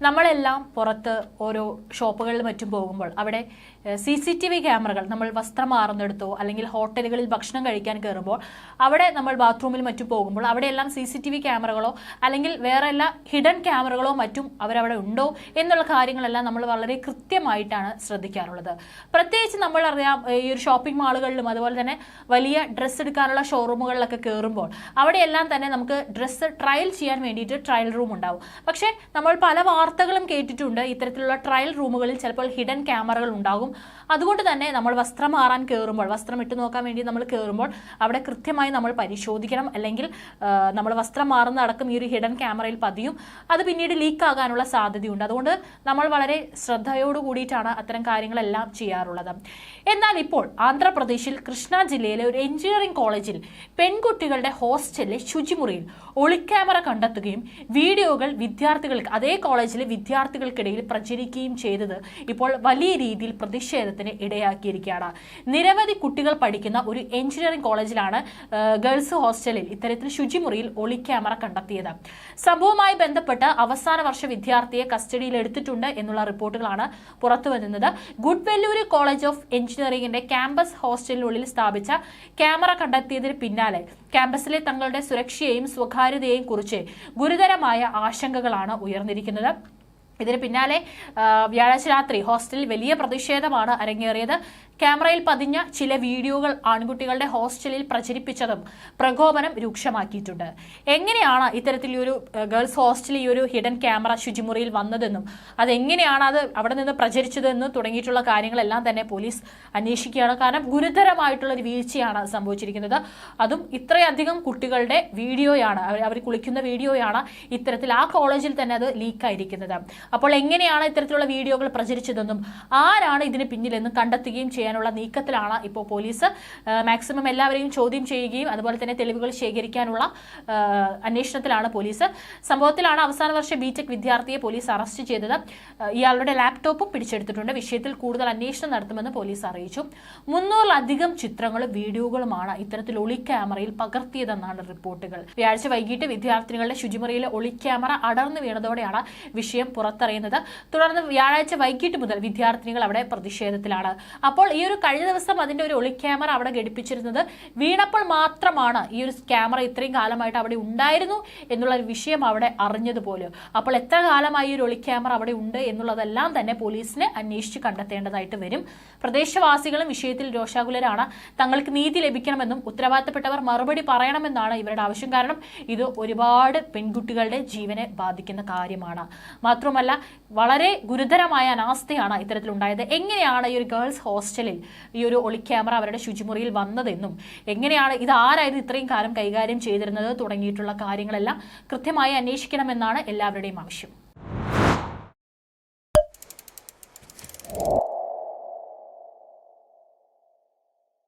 നമ്മളെല്ലാം പുറത്ത് ഓരോ ഷോപ്പുകളിൽ മറ്റും പോകുമ്പോൾ അവിടെ സി സി ടി വി ക്യാമറകൾ നമ്മൾ വസ്ത്രം മാറുന്നിടത്തോ അല്ലെങ്കിൽ ഹോട്ടലുകളിൽ ഭക്ഷണം കഴിക്കാൻ കയറുമ്പോൾ അവിടെ നമ്മൾ ബാത്റൂമിൽ മറ്റും പോകുമ്പോൾ അവിടെയെല്ലാം സി സി ടി വി ക്യാമറകളോ അല്ലെങ്കിൽ വേറെ എല്ലാ ഹിഡൻ ക്യാമറകളോ മറ്റും അവരവിടെ ഉണ്ടോ എന്നുള്ള കാര്യങ്ങളെല്ലാം നമ്മൾ വളരെ കൃത്യമായിട്ടാണ് ശ്രദ്ധിക്കാറുള്ളത്. പ്രത്യേകിച്ച് നമ്മളറിയാം ഈ ഒരു ഷോപ്പിംഗ് മാളുകളിലും അതുപോലെ തന്നെ വലിയ ഡ്രസ്സ് എടുക്കാനുള്ള ഷോറൂമുകളിലൊക്കെ കയറുമ്പോൾ അവിടെയെല്ലാം തന്നെ നമുക്ക് ഡ്രസ്സ് ട്രയൽ ചെയ്യാൻ വേണ്ടിയിട്ട് ട്രയൽ റൂം ഉണ്ടാവും. പക്ഷേ നമ്മൾ പല വാർത്തകളും കേട്ടിട്ടുണ്ട്. ഇത്തരത്തിലുള്ള ട്രയൽ റൂമുകളിൽ ചിലപ്പോൾ ഹിഡൻ ക്യാമറകൾ ഉണ്ടാകും. അതുകൊണ്ട് തന്നെ നമ്മൾ വസ്ത്രം മാറാൻ കയറുമ്പോൾ വസ്ത്രം ഇട്ട് നോക്കാൻ വേണ്ടി നമ്മൾ കയറുമ്പോൾ അവിടെ കൃത്യമായി നമ്മൾ പരിശോധിക്കണം. അല്ലെങ്കിൽ നമ്മൾ വസ്ത്രം മാറുന്ന അടക്കം ഈ ഒരു ഹിഡൻ ക്യാമറയിൽ പതിയും. അത് പിന്നീട് ലീക്ക് ആകാനുള്ള സാധ്യതയുണ്ട്. അതുകൊണ്ട് നമ്മൾ വളരെ ശ്രദ്ധയോട് കൂടിയിട്ടാണ് അത്തരം കാര്യങ്ങളെല്ലാം ചെയ്യാറുള്ളത്. എന്നാൽ ഇപ്പോൾ ആന്ധ്രാപ്രദേശിൽ കൃഷ്ണ ജില്ലയിലെ ഒരു എഞ്ചിനീയറിംഗ് കോളേജിൽ പെൺകുട്ടികളുടെ ഹോസ്റ്റലിലെ ശുചിമുറിയിൽ ഒളിക്യാമറ കണ്ടെത്തുകയും വീഡിയോകൾ വിദ്യാർത്ഥികൾക്ക് അതേ കോളേജിലെ വിദ്യാർത്ഥികൾക്കിടയിൽ പ്രചരിക്കുകയും ചെയ്തത് ഇപ്പോൾ വലിയ രീതിയിൽ പ്രതിഷേധത്തിന് ഇടയാക്കിയിരിക്കുകയാണ്. നിരവധി കുട്ടികൾ പഠിക്കുന്ന ഒരു എഞ്ചിനീയറിംഗ് കോളേജിലാണ് ഗേൾസ് ഹോസ്റ്റലിൽ ഇത്തരത്തിൽ ശുചിമുറിയിൽ ഒളി ക്യാമറ കണ്ടെത്തിയത്. സംഭവവുമായി ബന്ധപ്പെട്ട് അവസാന വർഷ വിദ്യാർത്ഥിയെ കസ്റ്റഡിയിൽ എടുത്തിട്ടുണ്ട് എന്നുള്ള റിപ്പോർട്ടുകളാണ് പുറത്തുവരുന്നത് ഗുഡ്വെല്ലൂര് കോളേജ് ഓഫ് എഞ്ചിനീയറിംഗിന്റെ ക്യാമ്പസ് ഹോസ്റ്റലിനുള്ളിൽ സ്ഥാപിച്ച ക്യാമറ കണ്ടെത്തിയതിന് പിന്നാലെ ക്യാമ്പസിലെ തങ്ങളുടെ സുരക്ഷയെയും സ്വകാര്യതയെയും കുറിച്ച് ഗുരുതരമായ ആശങ്കകളാണ് ഉയർന്നിരിക്കുന്നത്. ഇതിന് പിന്നാലെ വ്യാഴാഴ്ച രാത്രി ഹോസ്റ്റലിൽ വലിയ പ്രതിഷേധമാണ് അരങ്ങേറിയത്. ക്യാമറയിൽ പതിഞ്ഞ ചില വീഡിയോകൾ ആൺകുട്ടികളുടെ ഹോസ്റ്റലിൽ പ്രചരിപ്പിച്ചതും പ്രകോപനം രൂക്ഷമാക്കിയിട്ടുണ്ട്. എങ്ങനെയാണ് ഇത്തരത്തിൽ ഒരു ഗേൾസ് ഹോസ്റ്റലിൽ ഈ ഒരു ഹിഡൻ ക്യാമറ ശുചിമുറിയിൽ വന്നതെന്നും അതെങ്ങനെയാണ് അത് അവിടെ നിന്ന് പ്രചരിച്ചതെന്നും തുടങ്ങിയിട്ടുള്ള കാര്യങ്ങളെല്ലാം തന്നെ പോലീസ് അന്വേഷിക്കുകയാണ്. കാരണം ഗുരുതരമായിട്ടുള്ള ഒരു വീഴ്ചയാണ് സംഭവിച്ചിരിക്കുന്നത്. അതും ഇത്രയധികം കുട്ടികളുടെ വീഡിയോയാണ് അവർ അവർ കുളിക്കുന്ന വീഡിയോയാണ് ഇത്തരത്തിൽ ആ കോളേജിൽ തന്നെ അത് ലീക്കായിരിക്കുന്നത്. അപ്പോൾ എങ്ങനെയാണ് ഇത്തരത്തിലുള്ള വീഡിയോകൾ പ്രചരിച്ചതെന്നും ആരാണ് ഇതിന് പിന്നിലെന്നും കണ്ടെത്തുകയും ചെയ്യാനുള്ള നീക്കത്തിലാണ് ഇപ്പോൾ പോലീസ്. മാക്സിമം എല്ലാവരെയും ചോദ്യം ചെയ്യുകയും അതുപോലെ തന്നെ തെളിവുകൾ ശേഖരിക്കാനുള്ള അന്വേഷണത്തിലാണ് പോലീസ്. സംഭവത്തിലാണ് അവസാന വർഷ ബിടെക് വിദ്യാർത്ഥിയെ പോലീസ് അറസ്റ്റ് ചെയ്തത്. ഇയാളുടെ ലാപ്ടോപ്പും പിടിച്ചെടുത്തിട്ടുണ്ട്. വിഷയത്തിൽ കൂടുതൽ അന്വേഷണം നടത്തുമെന്ന് പോലീസ് അറിയിച്ചു. മുന്നൂറിലധികം ചിത്രങ്ങളും വീഡിയോകളുമാണ് ഇത്തരത്തിൽ ഒളി ക്യാമറയിൽ പകർത്തിയതെന്നാണ് റിപ്പോർട്ടുകൾ. വ്യാഴാഴ്ച വൈകിട്ട് വിദ്യാർത്ഥിനികളുടെ ശുചിമുറിയിലെ ഒളി ക്യാമറ അടർന്നു വീണതോടെയാണ് വിഷയം പുറത്തറിയുന്നത്. തുടർന്ന് വ്യാഴാഴ്ച വൈകിട്ട് മുതൽ വിദ്യാർത്ഥിനികൾ അവിടെ പ്രതിഷേധത്തിലാണ്. അപ്പോൾ ഈ ഒരു കഴിഞ്ഞ ദിവസം അതിന്റെ ഒരു ഒളി ക്യാമറ അവിടെ ഘടിപ്പിച്ചിരുന്നത് വീണപ്പോൾ മാത്രമാണ് ഈ ഒരു ക്യാമറ ഇത്രയും കാലമായിട്ട് അവിടെ ഉണ്ടായിരുന്നു എന്നുള്ള ഒരു വിഷയം അവിടെ അറിഞ്ഞതുപോലെ. അപ്പോൾ എത്ര കാലമായി ഒരു ഒളി ക്യാമറ അവിടെ ഉണ്ട് എന്നുള്ളതെല്ലാം തന്നെ പോലീസിന് അന്വേഷിച്ച് കണ്ടെത്തേണ്ടതായിട്ട് വരും. പ്രദേശവാസികളും വിഷയത്തിൽ രോഷാകുലരാണ്. തങ്ങൾക്ക് നീതി ലഭിക്കണമെന്നും ഉത്തരവാദിത്തപ്പെട്ടവർ മറുപടി പറയണമെന്നാണ് ഇവരുടെ ആവശ്യം. കാരണം ഇത് ഒരുപാട് പെൺകുട്ടികളുടെ ജീവനെ ബാധിക്കുന്ന കാര്യമാണ്. മാത്രമല്ല വളരെ ഗുരുതരമായ അനാസ്ഥയാണ് ഇത്തരത്തിലുണ്ടായത്. എങ്ങനെയാണ് ഈ ഒരു ഗേൾസ് ഹോസ്റ്റലിൽ ഈ ഒരു ഒളിക്യാമറ അവരുടെ ശുചിമുറിയിൽ വന്നതെന്നും എങ്ങനെയാണ് ഇത് ആരായിരുന്നു ഇത്രയും കാലം കൈകാര്യം ചെയ്തിരുന്നത് തുടങ്ങിയിട്ടുള്ള കാര്യങ്ങളെല്ലാം കൃത്യമായി അന്വേഷിക്കണമെന്നാണ് എല്ലാവരുടെയും ആവശ്യം.